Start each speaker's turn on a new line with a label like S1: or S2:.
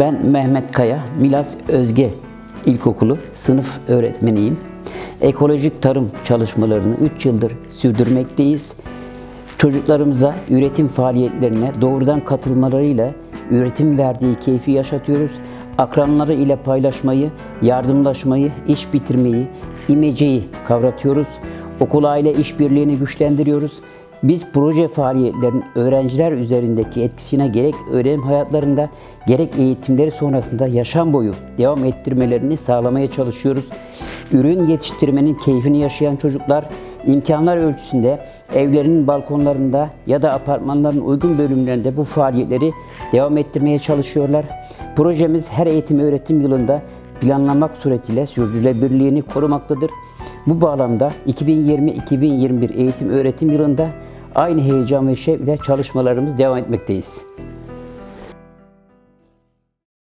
S1: Ben Mehmet Kaya, Milas Özge İlkokulu sınıf öğretmeniyim. Ekolojik tarım çalışmalarını 3 yıldır sürdürmekteyiz. Çocuklarımıza üretim faaliyetlerine doğrudan katılmalarıyla üretim verdiği keyfi yaşatıyoruz. Akranları ile paylaşmayı, yardımlaşmayı, iş bitirmeyi, imeceyi kavratıyoruz. Okul aile işbirliğini güçlendiriyoruz. Biz proje faaliyetlerinin öğrenciler üzerindeki etkisine gerek öğrenim hayatlarında gerek eğitimleri sonrasında yaşam boyu devam ettirmelerini sağlamaya çalışıyoruz. Ürün yetiştirmenin keyfini yaşayan çocuklar imkanlar ölçüsünde evlerinin balkonlarında ya da apartmanların uygun bölümlerinde bu faaliyetleri devam ettirmeye çalışıyorlar. Projemiz her eğitim öğretim yılında planlamak suretiyle sürdürülebilirliğini korumaktadır. Bu bağlamda 2020-2021 eğitim öğretim yılında aynı heyecan ve şevkle çalışmalarımız devam etmekteyiz.